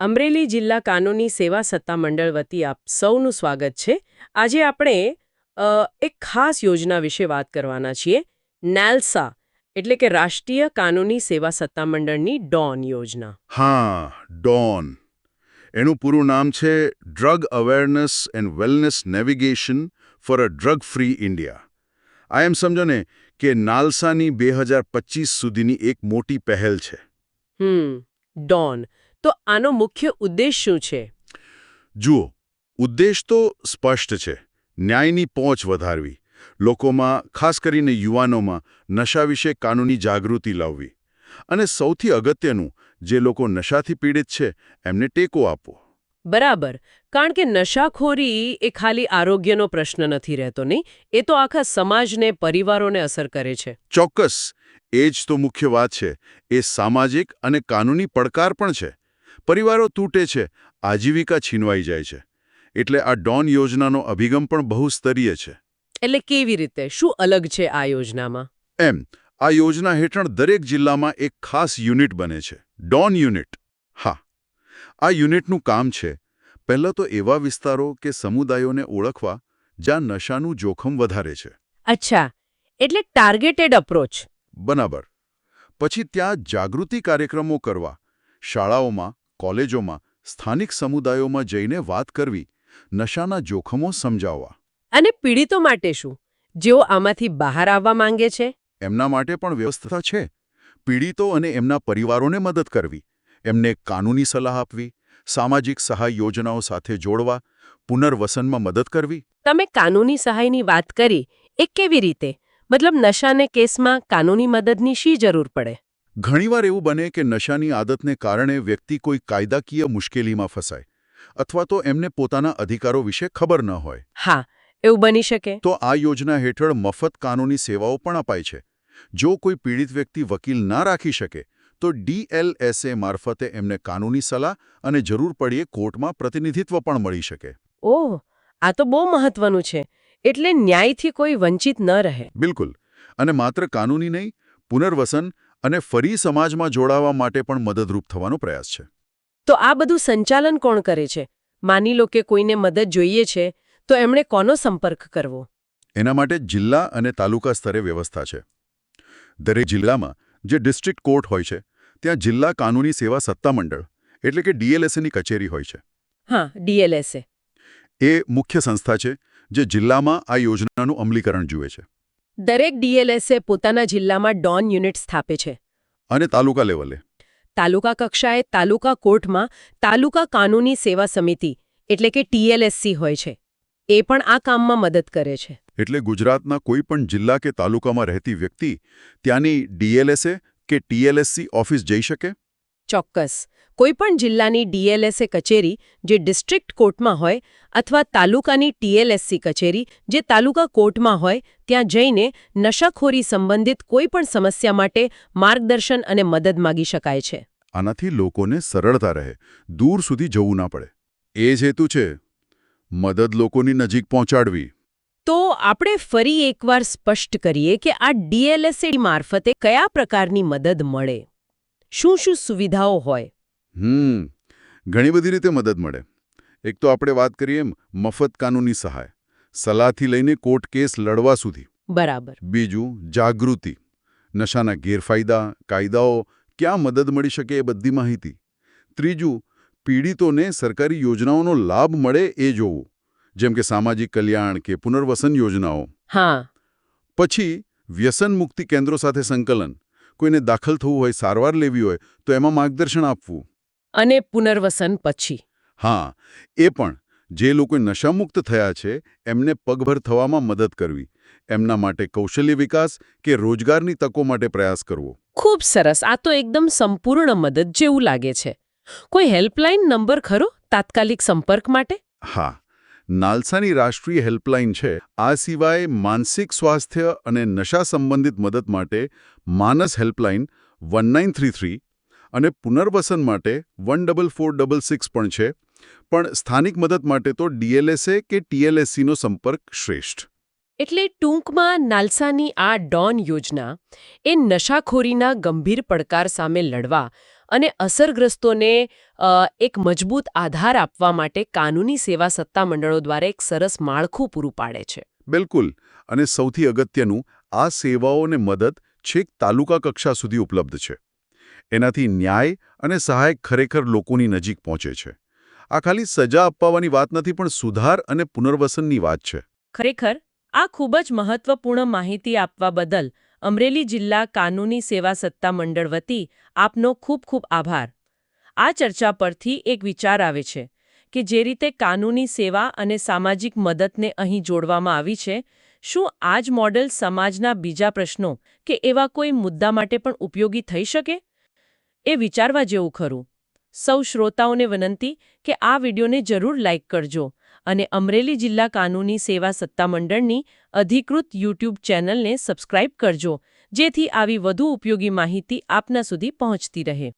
અમરેલી જિલ્લા કાનૂની સેવા સત્તામંડળ વતી આપ સૌનું સ્વાગત છે. આજે આપણે એક ખાસ યોજના વિશે વાત કરવાના છીએ. નેલ્સા એટલે કે રાષ્ટ્રીય કાનૂની સેવા સત્તામંડળની ડોન યોજના. હા ડોન. એનું પૂરું નામ છે drug awareness and wellness navigation for a drug free India. આ એમ સમજો ને કે નાલસાની બે સુધીની એક મોટી પહેલ છે. હમ ડોન. તો આનો મુખ્ય ઉદ્દેશ શું છે? જુઓ ઉદ્દેશ તો સ્પષ્ટ છે. ન્યાયની પહોંચ વધારવી. લોકોમાં ખાસ કરીને યુવાનોમાં નશા વિશે કાનૂની જાગૃતિ લાવવી. અને સૌથી અગત્યનું જે લોકો નશાથી પીડિત છે એમને ટેકો આપવો. બરાબર. કારણ કે નશાખોરી એ ખાલી આરોગ્યનો પ્રશ્ન નથી રહેતો નહીં? એ તો આખા સમાજને પરિવારોને અસર કરે છે. ચોક્કસ. એ જ તો મુખ્ય વાત છે. એ સામાજિક અને કાનૂની પડકાર પણ છે. પરિવારો તૂટે છે આજીવિકા છીનવાઈ જાય છે. એટલે આ ડોન યોજનાનો અભિગમ પણ બહુસ્તરીય છે. એટલે કેવી રીતે? શું અલગ છે આ યોજનામાં? એમ આ યોજના હેઠળ દરેક જિલ્લામાં એક ખાસ યુનિટ બને છે ડોન યુનિટ. હા. આ યુનિટનું કામ છે પહેલાં તો એવા વિસ્તારો કે સમુદાયોને ઓળખવા જ્યાં નશાનું જોખમ વધારે છે. અચ્છા એટલે ટાર્ગેટેડ અપ્રોચ. બરાબર. પછી ત્યાં જાગૃતિ કાર્યક્રમો કરવા શાળાઓમાં કોલેજોમાં સ્થાનિક સમુદાયોમાં જઈને વાત કરવી નશાના જોખમો સમજાવવા. અને પીડિતો માટે શું? જેઓ આમાંથી બહાર આવવા માંગે છે? એમના માટે પણ વ્યવસ્થા છે. પીડિતો અને એમના પરિવારોને મદદ કરવી એમને કાનૂની સલાહ આપવી સામાજિક સહાય યોજનાઓ સાથે જોડવા પુનર્વસનમાં મદદ કરવી. તમે કાનૂની સહાયની વાત કરી એ કેવી રીતે? મતલબ નશાને કેસમાં કાનૂની મદદની શી જરૂર પડે? ઘણીવાર એવું બને કે નશાની આદતને કારણે વ્યક્તિ કોઈ કાયદાકીય મુશ્કેલીમાં ફસાય અથવા તો એમને પોતાના અધિકારો વિશે ખબર ન હોય. હા એવું બની શકે. તો આ યોજના હેઠળ મફત કાનૂની સેવાઓ પણ અપાય છે. જો કોઈ પીડિત વ્યક્તિ વકીલ ના રાખી શકે તો ડીએલએસએ મારફતે એમને કાનૂની સલાહ અને જરૂર પડીએ કોર્ટમાં પ્રતિનિધિત્વ પણ મળી શકે. ઓહ આ તો બહુ મહત્વનું છે. એટલે ન્યાયથી કોઈ વંચિત ન રહે. બિલકુલ. અને માત્ર કાનૂની નહીં પુનર્વસન અને ફરી સમાજમાં જોડાવા માટે પણ મદદરૂપ થવાનો પ્રયાસ છે. તો આ બધું સંચાલન કોણ કરે છે? માની લો કે કોઈને મદદ જોઈએ છે તો એમણે કોનો સંપર્ક કરવો? એના માટે જિલ્લા અને તાલુકા સ્તરે વ્યવસ્થા છે. દરેક જિલ્લામાં જે ડિસ્ટ્રિક્ટ કોર્ટ હોય છે ત્યાં જિલ્લા કાનૂની સેવા સત્તામંડળ એટલે કે ડીએલએસએની કચેરી હોય છે. હા ડીએલએસએ એ મુખ્ય સંસ્થા છે જે જિલ્લામાં આ યોજનાનું અમલીકરણ જુએ છે. દરેક ડીએલએસએ પોતાના જિલ્લામાં ડોન યુનિટ સ્થાપે છે. અને તાલુકા લેવલે. તાલુકા કક્ષાએ તાલુકા કોર્ટમાં તાલુકા કાનૂની સેવા સમિતિ એટલે કે ટીએલએસસી હોય છે. એ પણ આ કામમાં મદદ કરે છે. એટલે ગુજરાતના કોઈ પણ જિલ્લા કે તાલુકામાં રહેતી વ્યક્તિ ત્યાંની ડીએલએસએ કે ટીએલએસસી ઓફિસ જઈ શકે? ચોક્કસ. કોઈપણ જિલ્લાની ડીએલએસએ કચેરી જે ડિસ્ટ્રિક્ટ કોર્ટમાં હોય અથવા તાલુકાની ટીએલએસસી કચેરી જે તાલુકા કોર્ટમાં હોય ત્યાં જઈને નશાખોરી સંબંધિત કોઈપણ સમસ્યા માટે માર્ગદર્શન અને મદદ માગી શકાય છે. આનાથી લોકોને સરળતા રહે. દૂર સુધી જવું ના પડે. એ જ હેતુ છે મદદ લોકોની નજીક પહોંચાડવી. તો આપણે ફરી એકવાર સ્પષ્ટ કરીએ કે આ ડીએલએસએ મારફતે કયા પ્રકારની મદદ મળે? શું શું સુવિધાઓ હોય? હમ ઘણી બધી રીતે મદદ મળે. એક તો આપણે વાત કરીએ એમ મફત કાનૂની સહાય. સલાહથી લઈને કોર્ટ કેસ લડવા સુધી. બરાબર. બીજું જાગૃતિ. નશાના ગેરફાયદા કાયદાઓ ક્યાં મદદ મળી શકે એ બધી માહિતી. ત્રીજું પીડિતોને સરકારી યોજનાઓનો લાભ મળે એ જોવું. જેમ કે સામાજિક કલ્યાણ કે પુનર્વસન યોજનાઓ. હા. પછી વ્યસન મુક્તિ કેન્દ્રો સાથે સંકલન. કોઈને દાખલ થવું હોય સારવાર લેવી હોય તો એમાં માર્ગદર્શન આપવું. અને પુનર્વસન પછી. હા એ પણ. જે લોકો નશામુક્ત થયા છે એમને પગભર થવામાં મદદ કરવી. એમના માટે કૌશલ્ય વિકાસ કે રોજગારની તકો માટે પ્રયાસ કરવો. ખૂબ સરસ. આ તો એકદમ સંપૂર્ણ મદદ જેવું લાગે છે. કોઈ હેલ્પલાઇન નંબર ખરો? તાત્કાલિક સંપર્ક માટે? હા. નાલસાની રાષ્ટ્રીય હેલ્પલાઇન છે. આ સિવાય માનસિક સ્વાસ્થ્ય અને નશા સંબંધિત મદદ માટે Manas helpline one nine three three અને પુનર્વસન માટે one double four double six પણ છે. પણ સ્થાનિક મદદ માટે તો ડીએલએસએ કે ટીએલએસસીનો સંપર્ક શ્રેષ્ઠ. એટલે ટૂંકમાં નાલસાની આ ડોન યોજના એ નશાખોરીના ગંભીર પડકાર સામે લડવા અને અસરગ્રસ્તોને એક મજબૂત આધાર આપવા માટે કાનૂની સેવા સત્તામંડળો દ્વારા એક સરસ માળખું પૂરું પાડે છે. બિલકુલ. અને સૌથી અગત્યનું આ સેવાઓને મદદ છેક તાલુકા કક્ષા સુધી ઉપલબ્ધ છે. એનાથી ન્યાય અને સહાય ખરેખર લોકોની નજીક પહોંચે છે. આ ખાલી સજા અપાવવાની વાત નથી પણ સુધાર અને પુનર્વસનની વાત છે. ખરેખર આ ખૂબ જ મહત્વપૂર્ણ માહિતી આપવા બદલ અમરેલી જિલ્લા કાનૂની સેવા સત્તા મંડળ વતી આપનો ખૂબ ખૂબ આભાર. આ ચર્ચા પરથી એક વિચાર આવે છે કે જે રીતે કાનૂની સેવા અને સામાજિક મદદને અહીં જોડવામાં આવી છે, શું આ જ મોડેલ સમાજના બીજા પ્રશ્નો કે એવા કોઈ મુદ્દા માટે પણ ઉપયોગી થઈ શકે? એ વિચારવા જેવું ખરું. સૌ શ્રોતાઓને વિનંતી કે આ વિડીયોને જરૂર લાઇક કરજો અને અમરેલી જિલ્લા કાનૂની સેવા સત્તામંડળની અધિકૃત યુટ્યુબ ચેનલને સબસ્ક્રાઇબ કરજો, જેથી આવી વધુ ઉપયોગી માહિતી આપના સુધી પહોંચતી રહે.